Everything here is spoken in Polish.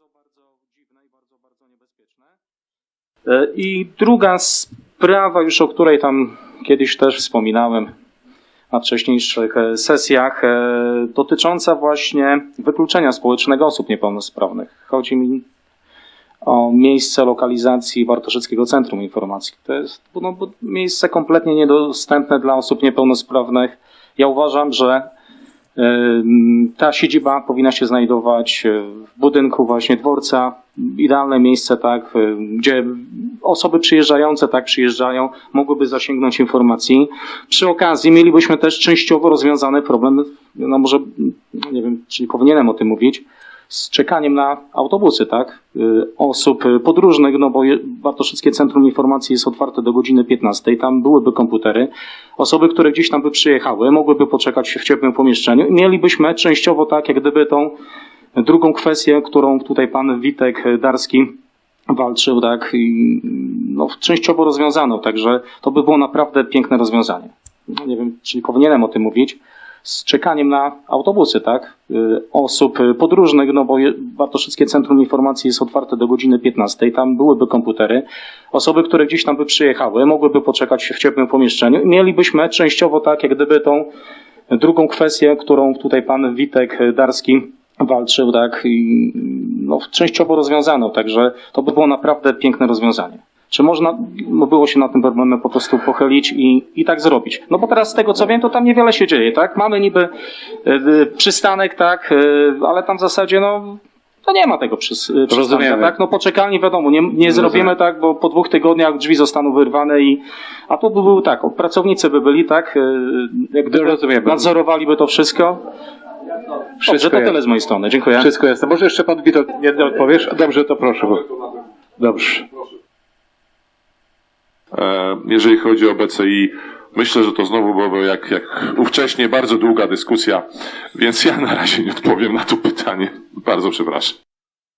bardzo, bardzo dziwne i bardzo, bardzo niebezpieczne. E, I druga sprawa, już o której tam kiedyś też wspominałem na wcześniejszych e, sesjach, e, dotycząca właśnie wykluczenia społecznego osób niepełnosprawnych. Chodzi mi o miejsce lokalizacji Bartoszyckiego Centrum Informacji. To jest no, miejsce kompletnie niedostępne dla osób niepełnosprawnych. Ja uważam, że Ta siedziba powinna się znajdować e, w budynku właśnie dworca. Idealne miejsce, tak, y, gdzie osoby przyjeżdżające, tak, przyjeżdżają, mogłyby zasięgnąć informacji. Przy okazji mielibyśmy też częściowo rozwiązany problem, no może, nie wiem, czy powinienem o tym mówić, z czekaniem na autobusy, tak, y, osób y, podróżnych, no bo Bartoszyckie Centrum Informacji jest otwarte do godziny 15, tam byłyby komputery, osoby, które gdzieś tam by przyjechały, mogłyby poczekać w ciepłym pomieszczeniu. I mielibyśmy częściowo tak, jak gdyby tą drugą kwestię, którą tutaj pan Witek Darski walczył, tak, i, no, częściowo rozwiązaną, także to by było naprawdę piękne rozwiązanie. Nie wiem, czy powinienem o tym mówić, z czekaniem na autobusy, tak, y, osób y, podróżnych, no bo Bartoszyckie Centrum Informacji jest otwarte do godziny 15, tam byłyby komputery, osoby, które gdzieś tam by przyjechały, mogłyby poczekać w ciepłym pomieszczeniu. I mielibyśmy częściowo tak, jak gdyby tą drugą kwestię, którą tutaj pan Witek Darski walczył, tak, i, no, częściowo rozwiązaną, także to by było naprawdę piękne rozwiązanie. Czy można no, było się na tym problemem po prostu pochylić i, i tak zrobić? No bo teraz z tego co wiem, to tam niewiele się dzieje, tak? Mamy niby e, przystanek, tak, e, ale tam w zasadzie no, to nie ma tego przys, e, przystanka, tak? No poczekalni wiadomo, nie, nie zrobimy tak, bo po dwóch tygodniach drzwi zostaną wyrwane i, a tu by był tak, pracownicy by byli, tak, e, jak gdyby Rozumiemy. nadzorowaliby to wszystko. Dobrze, Wszystko to jest. tyle z mojej strony, dziękuję. Wszystko jasne. Może jeszcze pan Witold jedno odpowiesz? Dobrze, to proszę. Bo... Dobrze. E, Jeżeli chodzi o BCI, myślę, że to znowu byłoby jak, jak ówcześnie bardzo długa dyskusja, więc ja na razie nie odpowiem na to pytanie. Bardzo przepraszam.